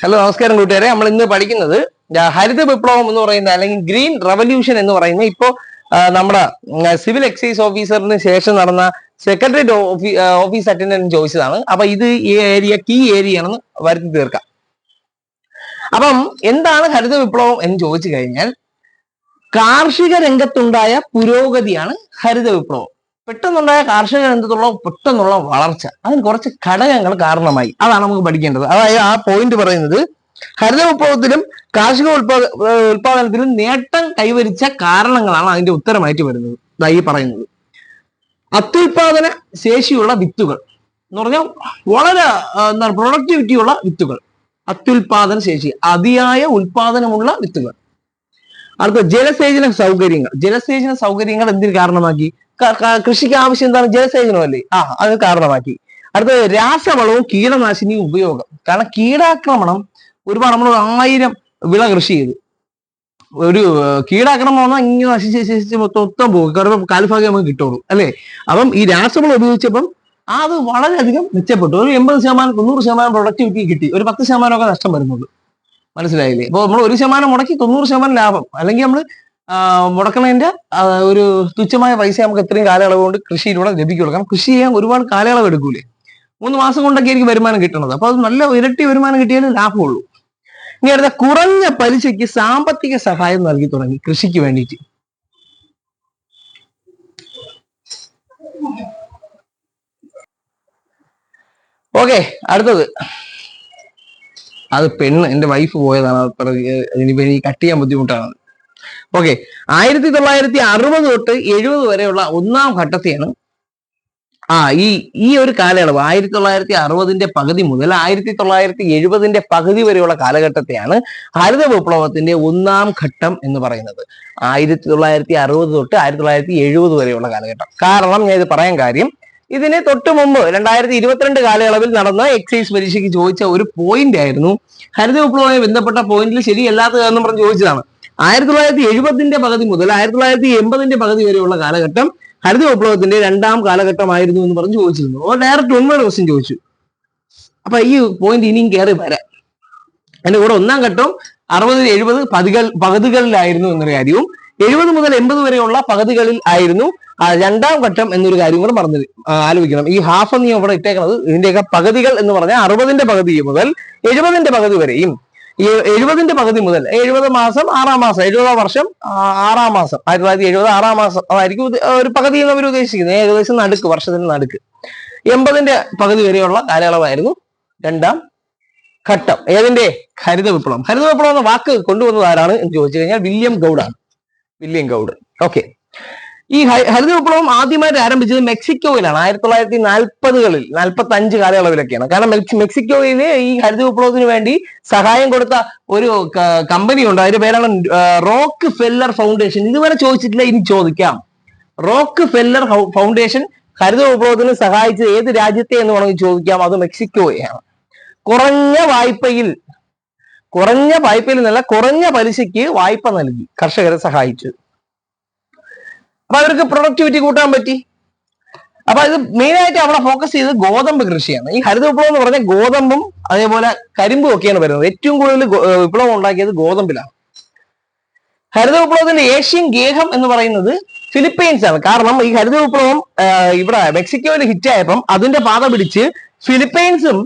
Hello നമസ്കാരം കൂട്ടുകാരെ. നമ്മൾ ഇന്ന് പഠിക്കുന്നത് ഹരിത വിപ്ലവം എന്ന് പറയുന്ന അല്ലെങ്കിൽ ഗ്രീൻ റവല്യൂഷൻ എന്ന് പറയുന്ന ഇപ്പോ നമ്മുടെ സിവിൽ എക്സൈസ് ഓഫീസറിന് ശേഷം നടന്ന സെക്രട്ടറി ഓഫീസ് അറ്റൻഡന്റ് ചോദിച്ചതാണ്. അപ്പൊ ഇത് ഈ ഏരിയ കീ ഏരിയ ആണെന്ന് വരുത്തി തീർക്കാം. അപ്പം എന്താണ് ഹരിത വിപ്ലവം എന്ന് ചോദിച്ചു കഴിഞ്ഞാൽ കാർഷിക രംഗത്തുണ്ടായ പുരോഗതിയാണ് ഹരിത വിപ്ലവം. പെട്ടെന്നുണ്ടായ കാർഷിക രംഗത്തുള്ള പെട്ടെന്നുള്ള വളർച്ച. അതിന് കുറച്ച് ഘടകങ്ങൾ കാരണമായി. അതാണ് നമുക്ക് പഠിക്കേണ്ടത്. അതായത് ആ പോയിന്റ് പറയുന്നത് ഹരിത വിപ്ലവത്തിലും കാർഷിക ഉൽപാദ ഉൽപാദനത്തിലും നേട്ടം കൈവരിച്ച കാരണങ്ങളാണ് അതിന്റെ ഉത്തരമായിട്ട് വരുന്നത്. ഈ പറയുന്നത്. അത്യുൽപാദന ശേഷിയുള്ള വിത്തുകൾ എന്ന് പറഞ്ഞാൽ വളരെ എന്താണ് പ്രൊഡക്ടിവിറ്റി ഉള്ള വിത്തുകൾ. അത്യുൽപാദന ശേഷി അതിയായ ഉൽപാദനമുള്ള വിത്തുകൾ. അടുത്ത ജലസേചന സൗകര്യങ്ങൾ. ജലസേചന സൗകര്യങ്ങൾ എന്തിന് കാരണമാക്കി? കൃഷിക്ക് ആവശ്യം എന്താണ്? ജലസേചനമല്ലേ ആ അത് കാരണമാക്കി. അടുത്തത് രാസവളവും കീടനാശിനിയും ഉപയോഗം. കാരണം കീടാക്രമണം ഒരുപാട് നമ്മൾ ആയിരം വിള കൃഷി ചെയ്തു. ഒരു കീടാക്രമണം വന്നാൽ ഇങ്ങനെ നശിച്ച് നശിച്ച് മൊത്തം മൊത്തം പോകും. കാരണം കാൽഭാഗ്യം നമുക്ക് കിട്ടുള്ളൂ അല്ലേ? അപ്പം ഈ രാസവളം ഉപയോഗിച്ചപ്പം അത് വളരെയധികം മെച്ചപ്പെട്ടു. ഒരു എൺപത് ശതമാനം തൊണ്ണൂറ് ശതമാനം പ്രൊഡക്ടിവിറ്റി കിട്ടി. ഒരു പത്ത് ശതമാനമൊക്കെ നഷ്ടം വരുന്നുള്ളൂ. മനസ്സിലായില്ലേ? അപ്പോൾ നമ്മൾ ഒരു ശതമാനം മുടക്കി തൊണ്ണൂറ് ശതമാനം ലാഭം. അല്ലെങ്കിൽ നമ്മൾ മുടക്കണതിന്റെ ഒരു തുച്ഛമായ പൈസ നമുക്ക് എത്രയും കാലയളവ് കൊണ്ട് കൃഷിയിലൂടെ ലഭിക്കുള്ളൂ. കാരണം കൃഷി ചെയ്യാൻ ഒരുപാട് കാലയളവ് എടുക്കൂലേ? മൂന്ന് മാസം കൊണ്ടൊക്കെ എനിക്ക് വരുമാനം കിട്ടുന്നത്. അപ്പൊ അത് നല്ല ഇരട്ടി വരുമാനം കിട്ടിയാലേ ലാഭമുള്ളൂ. ഇനി അടുത്ത കുറഞ്ഞ പലിശയ്ക്ക് സാമ്പത്തിക സഹായം നൽകി തുടങ്ങി കൃഷിക്ക് വേണ്ടിയിട്ട്. ഓക്കെ അടുത്തത്. അത് പെണ്ണ് എന്റെ വൈഫ് പോയതാണ്. ഇനി കട്ട് ചെയ്യാൻ ബുദ്ധിമുട്ടാണ്. ഓക്കെ ആയിരത്തി തൊള്ളായിരത്തി അറുപത് തൊട്ട് എഴുപത് വരെയുള്ള ഒന്നാം ഘട്ടത്തെയാണ് ആ ഈ ഈ ഒരു കാലയളവ് ആയിരത്തി തൊള്ളായിരത്തി അറുപതിന്റെ പകുതി മുതൽ ആയിരത്തി തൊള്ളായിരത്തി എഴുപതിന്റെ പകുതി വരെയുള്ള കാലഘട്ടത്തെയാണ് ഹരിത വിപ്ലവത്തിന്റെ ഒന്നാം ഘട്ടം എന്ന് പറയുന്നത്. ആയിരത്തി തൊള്ളായിരത്തി അറുപത് തൊട്ട് ആയിരത്തി തൊള്ളായിരത്തി എഴുപത് വരെയുള്ള കാലഘട്ടം. കാരണം ഞാൻ ഇത് പറയാൻ കാര്യം ഇതിന് തൊട്ട് മുമ്പ് രണ്ടായിരത്തി ഇരുപത്തിരണ്ട് കാലയളവിൽ നടന്ന എക്സൈസ് പരീക്ഷയ്ക്ക് ചോദിച്ച ഒരു പോയിന്റ് ആയിരുന്നു ഹരിത വിപ്ലവവുമായി ബന്ധപ്പെട്ട പോയിന്റിൽ ശരിയല്ലാത്തതെന്ന് പറഞ്ഞ് ചോദിച്ചതാണ്. ആയിരത്തി തൊള്ളായിരത്തി എഴുപതിന്റെ പകുതി മുതൽ ആയിരത്തി തൊള്ളായിരത്തി എൺപതിന്റെ പകുതി വരെയുള്ള കാലഘട്ടം ഹരിത വിപ്ലവത്തിന്റെ രണ്ടാം കാലഘട്ടമായിരുന്നു എന്ന് പറഞ്ഞ് ചോദിച്ചിരുന്നു. ഓ ഡയറക്റ്റ് ഒൻപത് ക്വസ്റ്റ്യൻ ചോദിച്ചു. അപ്പൊ ഈ പോയിന്റ് ഇനിയും കയറി വരാം. എന്റെ കൂടെ ഒന്നാം ഘട്ടം അറുപത് എഴുപത് പതികൾ പകുതികളിലായിരുന്നു എന്നൊരു കാര്യവും എഴുപത് മുതൽ എൺപത് വരെയുള്ള പകുതികളിൽ ആയിരുന്നു രണ്ടാം ഘട്ടം എന്നൊരു കാര്യം കൂടെ പറഞ്ഞത് ആലോചിക്കണം. ഈ ഹാഫ് എന്ന് ഇവിടെ ഇട്ടേക്കുന്നത് ഇതിന്റെയൊക്കെ പകുതികൾ എന്ന് പറഞ്ഞാൽ അറുപതിന്റെ പകുതി മുതൽ എഴുപതിന്റെ പകുതി വരെയും എഴുപതിന്റെ പകുതി മുതൽ എഴുപത് മാസം ആറാം മാസം എഴുപതാം വർഷം ആറാം മാസം ആയിരത്തി തൊള്ളായിരത്തി എഴുപത് ആറാം മാസം അതായിരിക്കും ഒരു പകുതി എന്ന് അവർ ഉദ്ദേശിക്കുന്നത്. ഏകദേശം നടുക്ക് വർഷത്തിന്റെ നടുക്ക്. എൺപതിന്റെ പകുതി വരെയുള്ള കാലയളവായിരുന്നു രണ്ടാം ഘട്ടം. ഏതിന്റെ? ഹരിത വിപ്ലവം. ഹരിത വിപ്ലവം എന്ന വാക്ക് കൊണ്ടുവന്നത് ആരാണ് എന്ന് ചോദിച്ചു കഴിഞ്ഞാൽ വില്യം ഗൗഡാണ്. William Gaud. ഓക്കെ. ഈ ഹരിത വിപ്ലവം ആദ്യമായിട്ട് ആരംഭിച്ചത് മെക്സിക്കോയിലാണ്. ആയിരത്തി തൊള്ളായിരത്തി നാൽപ്പതുകളിൽ നാൽപ്പത്തി അഞ്ച് കാലയളവിലൊക്കെയാണ്. കാരണം മെക്സിക്കോയിൽ ഈ ഹരിത വിപ്ലവത്തിന് വേണ്ടി സഹായം കൊടുത്ത ഒരു കമ്പനി ഉണ്ട്. അതിന്റെ പേരാണ് റോക്ക് ഫെല്ലർ ഫൗണ്ടേഷൻ ഇതുവരെ ചോദിച്ചിട്ടില്ല ഇനി ചോദിക്കാം. റോക്ക് ഫെല്ലർ ഫൗണ്ടേഷൻ ഹരിത വിപ്ലവത്തിന് സഹായിച്ചത് ഏത് രാജ്യത്തെ എന്ന് വേണമെങ്കിൽ ചോദിക്കാം. അത് മെക്സിക്കോയാണ്. കുറഞ്ഞ വായ്പയിൽ കുറഞ്ഞ വായ്പയിൽ നിന്നല്ല കുറഞ്ഞ പലിശയ്ക്ക് വായ്പ നൽകി കർഷകരെ സഹായിച്ചു. അപ്പൊ അവർക്ക് പ്രൊഡക്ടിവിറ്റി കൂട്ടാൻ പറ്റി. അപ്പൊ ഇത് മെയിൻ ആയിട്ട് അവിടെ ഫോക്കസ് ചെയ്ത് ഗോതമ്പ് കൃഷിയാണ്. ഈ ഹരിത വിപ്ലവം എന്ന് പറഞ്ഞാൽ ഗോതമ്പും അതേപോലെ കരിമ്പും ഒക്കെയാണ് വരുന്നത്. ഏറ്റവും കൂടുതൽ വിപ്ലവം ഉണ്ടാക്കിയത് ഗോതമ്പിലാണ്. ഹരിത വിപ്ലവത്തിന്റെ ഏഷ്യൻ ഗേഹം എന്ന് പറയുന്നത് ഫിലിപ്പൈൻസ് ആണ്. കാരണം ഈ ഹരിത വിപ്ലവം ഇവിടെ മെക്സിക്കോയിൽ ഹിറ്റ് ആയപ്പം അതിന്റെ പാത പിടിച്ച് ഫിലിപ്പൈൻസും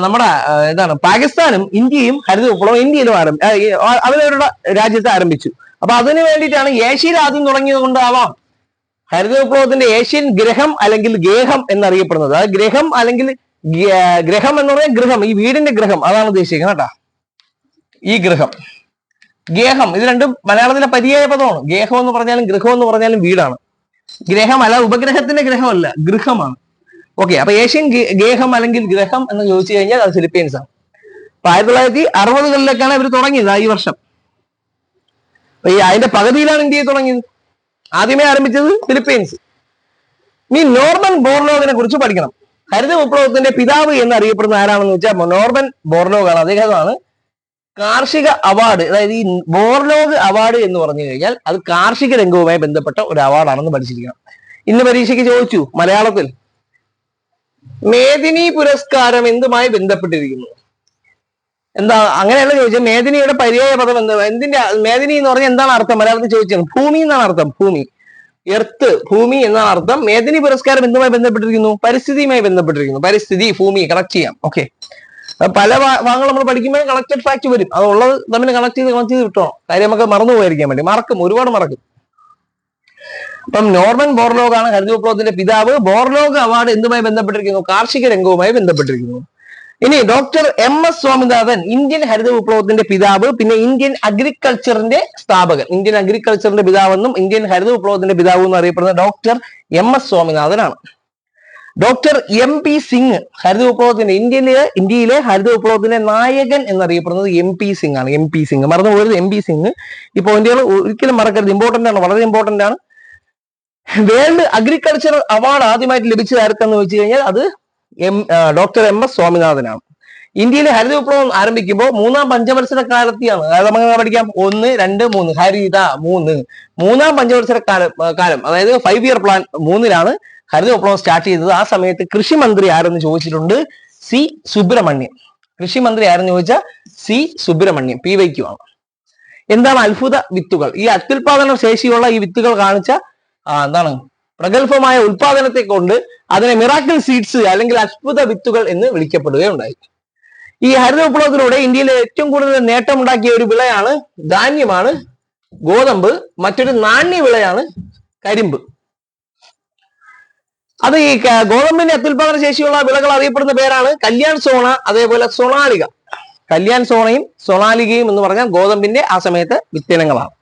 നമ്മുടെ എന്താണ് പാകിസ്ഥാനും ഇന്ത്യയും ഹരിത വിപ്ലവം ഇന്ത്യയിലും ആരംഭി ആ, ഈ, ആ, അവരവരുടെ രാജ്യത്ത് ആരംഭിച്ചു. അപ്പൊ അതിനു വേണ്ടിയിട്ടാണ് ഏഷ്യയിൽ ആദ്യം തുടങ്ങിയത് കൊണ്ടാവാം. ഹരിത വിപ്ലവത്തിന്റെ ഏഷ്യൻ ഗ്രഹം അല്ലെങ്കിൽ ഗേഹം എന്നറിയപ്പെടുന്നത്. ആ ഗ്രഹം അല്ലെങ്കിൽ ഗ്രഹം എന്ന് പറഞ്ഞാൽ ഗൃഹം. ഈ വീടിന്റെ ഗ്രഹം. അതാണ് ഉദ്ദേശിക്കുന്നത് കേട്ടോ. ഈ ഗ്രഹം. ഗേഹം. ഇത് രണ്ടും മലയാളത്തിലെ പര്യായ പദമാണ്. ഗേഹം എന്ന് പറഞ്ഞാലും ഗൃഹം എന്ന് പറഞ്ഞാലും വീടാണ്. ഗ്രഹം അല്ല ഉപഗ്രഹത്തിന്റെ ഗ്രഹമല്ല ഗൃഹമാണ്. ഓക്കെ അപ്പൊ ഏഷ്യൻ ഗേഹം അല്ലെങ്കിൽ ഗ്രഹം എന്ന് ചോദിച്ചു കഴിഞ്ഞാൽ അത് ഫിലിപ്പീൻസ് ആണ് അപ്പൊ ആയിരത്തി തൊള്ളായിരത്തി അറുപതുകളിലൊക്കെയാണ് ഇവർ തുടങ്ങിയത് ഈ വർഷം. ഈ അതിന്റെ പകുതിയിലാണ് ഇന്ത്യയിൽ തുടങ്ങിയത്? ആദ്യമേ ആരംഭിച്ചത് ഫിലിപ്പീൻസ്. ഇനി നോർമൻ ബോർലോഗിനെ കുറിച്ച് പഠിക്കണം. ഹരിത വിപ്ലവത്തിന്റെ പിതാവ് എന്ന് അറിയപ്പെടുന്ന ആരാണെന്ന് വെച്ചാൽ നോർമൻ ബോർലോഗ് ആണ് അദ്ദേഹമാണ് കാർഷിക അവാർഡ് അതായത് ഈ ബോർലോഗ് അവാർഡ് എന്ന് പറഞ്ഞു കഴിഞ്ഞാൽ അത് കാർഷിക രംഗവുമായി ബന്ധപ്പെട്ട ഒരു അവാർഡാണെന്ന് പഠിച്ചിരിക്കണം. ഇന്ന് പരീക്ഷയ്ക്ക് ചോദിച്ചു മലയാളത്തിൽ. മേദിനി പുരസ്കാരം എന്തുമായി ബന്ധപ്പെട്ടിരിക്കുന്നു? എന്താ അങ്ങനെയല്ല ചോദിച്ചത്. മേദിനിയുടെ പര്യായ പദം എന്താ? എന്തിന്റെ മേദിനി എന്ന് പറഞ്ഞാൽ എന്താണ് അർത്ഥം? മലയാളത്തിൽ ചോദിച്ചത് ഭൂമി എന്നാണ് അർത്ഥം. ഭൂമി. എർത്ത് ഭൂമി എന്നാണ് അർത്ഥം. മേദിനി പുരസ്കാരം എന്തുമായി ബന്ധപ്പെട്ടിരിക്കുന്നു? പരിസ്ഥിതിയുമായി ബന്ധപ്പെട്ടിരിക്കുന്നു. പരിസ്ഥിതി ഭൂമി കണക്ട് ചെയ്യാം. ഓക്കെ പല ഭാഗങ്ങൾ നമ്മൾ പഠിക്കുമ്പോൾ കണക്റ്റഡ് ഫാക്ട് വരും. അതുള്ളത് തമ്മിൽ കണക്ട് ചെയ്ത് കണക്ട് ചെയ്ത് വിട്ടോ കാര്യം നമുക്ക് മറന്നു പോയിരിക്കാൻ വേണ്ടി. മറക്കും. ഒരുപാട് മറക്കും. അപ്പം നോർമൻ ബോർലോഗ് ആണ് ഹരിത വിപ്ലവത്തിന്റെ പിതാവ്. ബോർലോഗ് അവാർഡ് എന്തുമായി ബന്ധപ്പെട്ടിരിക്കുന്നു? കാർഷിക രംഗവുമായി ബന്ധപ്പെട്ടിരിക്കുന്നു. ഇനി doctor M S Swaminathan Indian ഹരിത വിപ്ലവത്തിന്റെ പിതാവ് പിന്നെ ഇന്ത്യൻ അഗ്രികൾച്ചറിന്റെ സ്ഥാപകൻ. ഇന്ത്യൻ അഗ്രികൾച്ചറിന്റെ പിതാവെന്നും ഇന്ത്യൻ ഹരിത വിപ്ലവത്തിന്റെ പിതാവ് എന്നും അറിയപ്പെടുന്ന ഡോക്ടർ എം എസ് സ്വാമിനാഥനാണ്. ഡോക്ടർ എം പി സിംഗ് ഹരിത വിപ്ലവത്തിന്റെ ഇന്ത്യയിലെ ഇന്ത്യയിലെ ഹരിത വിപ്ലവത്തിന്റെ നായകൻ എന്നറിയപ്പെടുന്നത് എം പി സിംഗ് ആണ്. എം പി സിംഗ് മറന്നു പോയത് എം പി സിംഗ് ഈ ഇന്ത്യയിൽ ഒരിക്കലും മറക്കരുത്. ഇമ്പോർട്ടന്റ് ആണ് വളരെ ഇമ്പോർട്ടന്റ് ആണ്. വേൾഡ് അഗ്രികൾച്ചർ അവാർഡ് ആദ്യമായിട്ട് ലഭിച്ചത് ആർക്കെന്ന് വെച്ച് കഴിഞ്ഞാൽ അത് എം ഡോക്ടർ എം എസ് സ്വാമിനാഥനാണ്. ഇന്ത്യയിലെ ഹരിത വിപ്ലവം ആരംഭിക്കുമ്പോൾ മൂന്നാം പഞ്ചവത്സര കാലത്തെയാണ്. അതായത് നമുക്ക് പഠിക്കാം? ഒന്ന് രണ്ട് മൂന്ന്. ഹരിത മൂന്ന്. മൂന്നാം പഞ്ചവത്സര കാലം കാലം അതായത് ഫൈവ് ഇയർ പ്ലാൻ മൂന്നിലാണ് ഹരിത വിപ്ലവം സ്റ്റാർട്ട് ചെയ്തത്. ആ സമയത്ത് കൃഷി മന്ത്രി ആരെന്ന് ചോദിച്ചിട്ടുണ്ട്? സി സുബ്രഹ്മണ്യം. കൃഷി മന്ത്രി ആരെന്ന് ചോദിച്ചാൽ സി സുബ്രഹ്മണ്യം പി വൈക്യു ആണ്. എന്താണ് അത്ഭുത വിത്തുകൾ? ഈ അത്യുൽപാദന ശേഷിയുള്ള ഈ വിത്തുകൾ കാണിച്ച എന്താണ്? പ്രഗത്ഭമായ ഉൽപാദനത്തെ കൊണ്ട് അതിനെ മിറാക്കിൾ സീഡ്സ് അല്ലെങ്കിൽ അത്ഭുത വിത്തുകൾ എന്ന് വിളിക്കപ്പെടുകയുണ്ടായി. ഈ ഹരിത വിപ്ലവത്തിലൂടെ ഇന്ത്യയിലെ ഏറ്റവും കൂടുതൽ നേട്ടമുണ്ടാക്കിയ ഒരു വിളയാണ് ധാന്യമാണ് ഗോതമ്പ് മറ്റൊരു നാണ്യ വിളയാണ് കരിമ്പ്. അത് ഈ ഗോതമ്പിന്റെ അത്യുൽപാദന ശേഷിയുള്ള വിളകൾ അറിയപ്പെടുന്ന പേരാണ് കല്യാൺ സോണ അതേപോലെ സൊണാലിക. കല്യാൺ സോണയും സൊണാലികയും എന്ന് പറഞ്ഞാൽ ഗോതമ്പിന്റെ ആ സമയത്തെ വിത്തിനങ്ങളാണ്.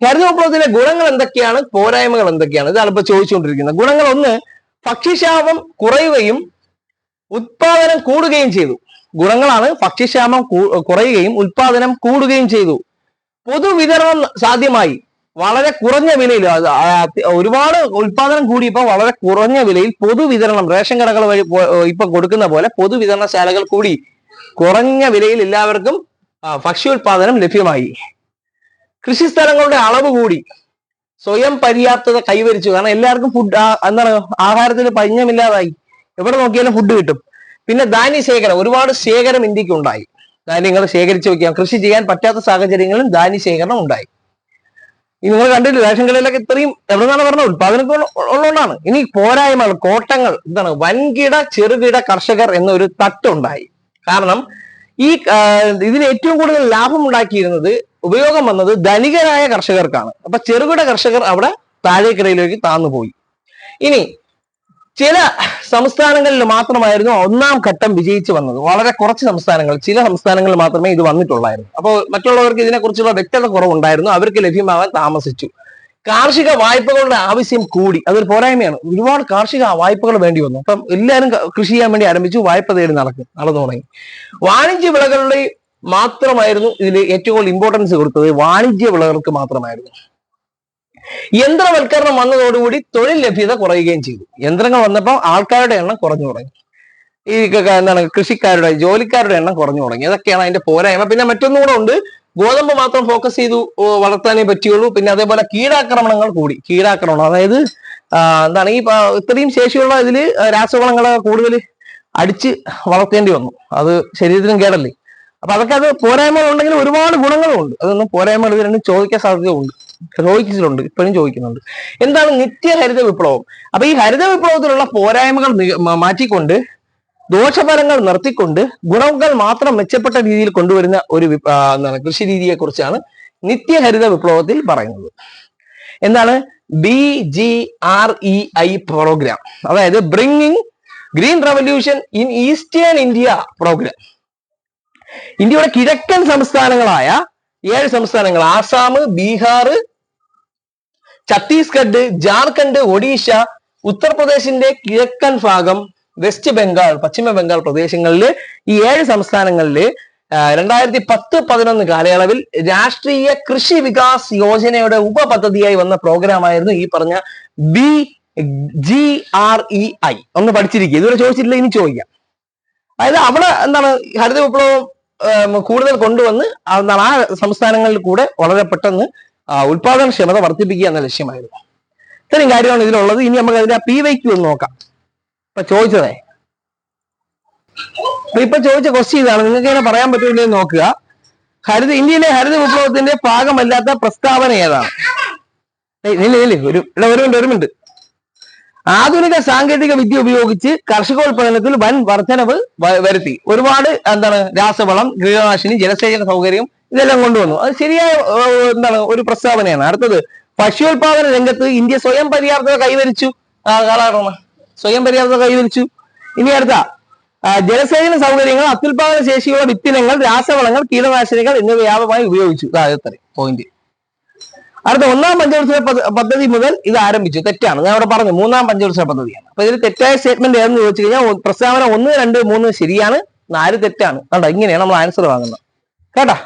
ഈ ഹരിത വിപ്ലവത്തിലെ ഗുണങ്ങൾ എന്തൊക്കെയാണ്? പോരായ്മകൾ എന്തൊക്കെയാണ്? ഇതാണ് ഇപ്പൊ ചോദിച്ചുകൊണ്ടിരിക്കുന്നത്. ഗുണങ്ങൾ ഒന്ന് ഭക്ഷ്യക്ഷാമം കുറയുകയും ഉത്പാദനം കൂടുകയും ചെയ്തു. ഗുണങ്ങളാണ് ഭക്ഷ്യക്ഷാമം കുറയുകയും ഉത്പാദനം കൂടുകയും ചെയ്തു. പൊതുവിതരണം സാധ്യമായി. വളരെ കുറഞ്ഞ വിലയിൽ ഒരുപാട് ഉത്പാദനം കൂടിയപ്പോൾ വളരെ കുറഞ്ഞ വിലയിൽ പൊതുവിതരണം റേഷൻ കടകൾ വഴി ഇപ്പൊ കൊടുക്കുന്ന പോലെ പൊതുവിതരണശാലകൾ കൂടി കുറഞ്ഞ വിലയിൽ എല്ലാവർക്കും ഭക്ഷ്യോത്പാദനം ലഭ്യമായി. കൃഷിസ്ഥലങ്ങളുടെ അളവ് കൂടി. സ്വയം പര്യാപ്തത കൈവരിച്ചു. കാരണം എല്ലാവർക്കും ഫുഡ് എന്താണ് ആഹാരത്തിന് പഞ്ഞമില്ലാതായി. എവിടെ നോക്കിയാലും ഫുഡ് കിട്ടും. പിന്നെ ധാന്യ ശേഖരം ഒരുപാട് ശേഖരം ഇന്ത്യയ്ക്ക് ഉണ്ടായി. ധാന്യങ്ങൾ ശേഖരിച്ചു വെക്കാം. കൃഷി ചെയ്യാൻ പറ്റാത്ത സാഹചര്യങ്ങളിൽ ധാന്യ ശേഖരണം ഉണ്ടായി. ഇനി നിങ്ങൾ കണ്ടില്ല റേഷൻ കടയിലൊക്കെ ഇത്രയും എവിടെ നിന്നാണ് പറഞ്ഞത്? ഉത്പാദനത്തിൽ ഉള്ള- ഉള്ളതുകൊണ്ടാണ്. ഇനി പോരായ്മകൾ കോട്ടങ്ങൾ എന്താണ് വൻകിട ചെറുകിട കർഷകർ എന്നൊരു തട്ടുണ്ടായി. കാരണം ഈ ഇതിന് ഏറ്റവും കൂടുതൽ ലാഭം ഉണ്ടാക്കിയിരുന്നത് ഉപയോഗം വന്നത് ധനികരായ കർഷകർക്കാണ്. അപ്പൊ ചെറുകിട കർഷകർ അവിടെ താഴേക്കിടയിലേക്ക് താന്നുപോയി. ഇനി ചില സംസ്ഥാനങ്ങളിൽ മാത്രമായിരുന്നു ഒന്നാം ഘട്ടം വിജയിച്ചു വന്നത്. വളരെ കുറച്ച് സംസ്ഥാനങ്ങൾ ചില സംസ്ഥാനങ്ങളിൽ മാത്രമേ ഇത് വന്നിട്ടുള്ളായിരുന്നു. അപ്പോൾ മറ്റുള്ളവർക്ക് ഇതിനെക്കുറിച്ചുള്ള വ്യക്തത കുറവുണ്ടായിരുന്നു. അവർക്ക് ലഭ്യമാകാൻ താമസിച്ചു. കാർഷിക വായ്പകളുടെ ആവശ്യം കൂടി. അതൊരു പോരായ്മയാണ്. ഒരുപാട് കാർഷിക വായ്പകൾ വേണ്ടി വന്നു. അപ്പം എല്ലാവരും കൃഷി ചെയ്യാൻ വേണ്ടി ആരംഭിച്ചു. വായ്പ തേടി നടക്കും നടന്നു തുടങ്ങി. വാണിജ്യ വിളകളുടെ മാത്രമായിരുന്നു ഇതിൽ ഏറ്റവും കൂടുതൽ ഇമ്പോർട്ടൻസ് കൊടുത്തത് വാണിജ്യ വിളകൾക്ക് മാത്രമായിരുന്നു. യന്ത്രവൽക്കരണം വന്നതോടുകൂടി തൊഴിൽ ലഭ്യത കുറയുകയും ചെയ്തു. യന്ത്രങ്ങൾ വന്നപ്പോൾ ആൾക്കാരുടെ എണ്ണം കുറഞ്ഞു തുടങ്ങി. ഈ എന്താണ് കൃഷിക്കാരുടെ ജോലിക്കാരുടെ എണ്ണം കുറഞ്ഞു തുടങ്ങി. അതൊക്കെയാണ് അതിന്റെ പോരായ്മ. പിന്നെ മറ്റൊന്നും കൂടെ ഉണ്ട്. ഗോതമ്പ് മാത്രം ഫോക്കസ് ചെയ്തു വളർത്താനേ പറ്റിയുള്ളൂ പിന്നെ അതേപോലെ കീടാക്രമണങ്ങൾ കൂടി. കീടാക്രമണം. അതായത് എന്താണ് ഈ ഇത്രയും ശേഷിയുള്ള ഇതിൽ രാസവളങ്ങളെ കൂടുതൽ അടിച്ച് വളർത്തേണ്ടി വന്നു. അത് ശരീരത്തിനും കേടല്ലേ? അപ്പൊ അതൊക്കെ അത് പോരായ്മകൾ ഉണ്ടെങ്കിൽ ഒരുപാട് ഗുണങ്ങളും ഉണ്ട് അതൊന്നും പോരായ്മകൾ ഇത് രണ്ടും ചോദിക്കാൻ സാധ്യതയുണ്ട്. ചോദിച്ചിട്ടുണ്ട് ഇപ്പോഴും ചോദിക്കുന്നുണ്ട്. എന്താണ് നിത്യ ഹരിത വിപ്ലവം? അപ്പൊ ഈ ഹരിത വിപ്ലവത്തിലുള്ള പോരായ്മകൾ മാറ്റിക്കൊണ്ട് ദോഷഫലങ്ങൾ നിർത്തിക്കൊണ്ട് ഗുണങ്ങൾ മാത്രം മെച്ചപ്പെട്ട രീതിയിൽ കൊണ്ടുവരുന്ന ഒരു എന്താണ് കൃഷി രീതിയെ കുറിച്ചാണ് നിത്യഹരിത വിപ്ലവത്തിൽ പറയുന്നത്. എന്താണ്? B G R E I program അതായത് bringing green revolution in eastern India program ഇന്ത്യയുടെ കിഴക്കൻ സംസ്ഥാനങ്ങളായ ഏഴ് സംസ്ഥാനങ്ങൾ. ആസാം ബീഹാർ ഛത്തീസ്ഗഡ് ജാർഖണ്ഡ് ഒഡീഷ ഉത്തർപ്രദേശിന്റെ കിഴക്കൻ ഭാഗം വെസ്റ്റ് ബംഗാൾ പശ്ചിമ ബംഗാൾ പ്രദേശങ്ങളിൽ ഈ ഏഴ് സംസ്ഥാനങ്ങളിൽ രണ്ടായിരത്തി പത്ത് പതിനൊന്ന് കാലയളവിൽ രാഷ്ട്രീയ കൃഷി വികാസ് യോജനയുടെ ഉപപദ്ധതിയായി വന്ന പ്രോഗ്രാമായിരുന്നു ഈ പറഞ്ഞ B G R E I. ഒന്ന് പഠിച്ചിരിക്കുക. ഇതുവരെ ചോദിച്ചിട്ടില്ല ഇനി ചോദിക്കാം. അതായത് അവിടെ എന്താണ് ഹരിത വിപ്ലവം കൂടുതൽ കൊണ്ടുവന്ന് ആ സംസ്ഥാനങ്ങളിൽ കൂടെ വളരെ പെട്ടെന്ന് ഉൽപാദനക്ഷമത വർദ്ധിപ്പിക്കുക എന്ന ലക്ഷ്യമായിരുന്നു. ഇത്രയും കാര്യമാണ് ഇതിലുള്ളത്. ഇനി നമുക്ക് അതിന്റെ പി വൈക്ക് ഒന്ന് നോക്കാം. ഇപ്പൊ ചോദിച്ചതേ? ഇപ്പൊ ചോദിച്ച ക്വസ്റ്റ്യൻ ഇതാണ്. നിങ്ങൾക്ക് ഇങ്ങനെ പറയാൻ പറ്റൂലെന്ന് നോക്കുക. ഹരിത ഇന്ത്യയിലെ ഹരിത വിപ്ലവത്തിന്റെ ഭാഗമല്ലാത്ത പ്രസ്താവന ഏതാണ്? ഇല്ല നില്ല് ഒരു ഒരു മിനിറ്റ് ഒരു മിനിറ്റ്. ആധുനിക സാങ്കേതിക വിദ്യ ഉപയോഗിച്ച് കർഷകോൽപാദനത്തിൽ വൻ വർധനവ് വരുത്തി. ഒരുപാട് എന്താണ് രാസവളം കീടനാശിനി ജലസേചന സൗകര്യം ഇതെല്ലാം കൊണ്ടുവന്നു. അത് ശരിയായ എന്താണ് ഒരു പ്രസ്താവനയാണ്. അടുത്തത് ഭക്ഷ്യോൽപാദന രംഗത്ത് ഇന്ത്യ സ്വയം പര്യാപ്തത കൈവരിച്ചു. ആ സ്വയം പര്യാപ്തത കൈവരിച്ചു. ഇനി അടുത്ത ജലസേചന സൗകര്യങ്ങൾ അത്യുൽപാദന ശേഷിയുള്ള വിത്തിനങ്ങൾ രാസവളങ്ങൾ കീടനാശിനികൾ എന്നിവ വ്യാപകമായി ഉപയോഗിച്ചു ഇതാദ്യത്തെ പോയിന്റ് അടുത്ത ഒന്നാം പഞ്ചവത്സര പദ്ധതി മുതൽ ഇത് ആരംഭിച്ചു. തെറ്റാണ്. ഞാൻ അവിടെ പറഞ്ഞു മൂന്നാം പഞ്ചവത്സര പദ്ധതിയാണ്. അപ്പൊ ഇതിൽ തെറ്റായ സ്റ്റേറ്റ്മെന്റ് ഏതെന്ന് ചോദിച്ചു കഴിഞ്ഞാൽ പ്രസ്താവന ഒന്ന് രണ്ട് മൂന്ന് ശരിയാണ്. നാല് തെറ്റാണ്. കണ്ടോ? ഇങ്ങനെയാണ് നമ്മൾ ആൻസർ വാങ്ങുന്നത്. കേട്ടാ?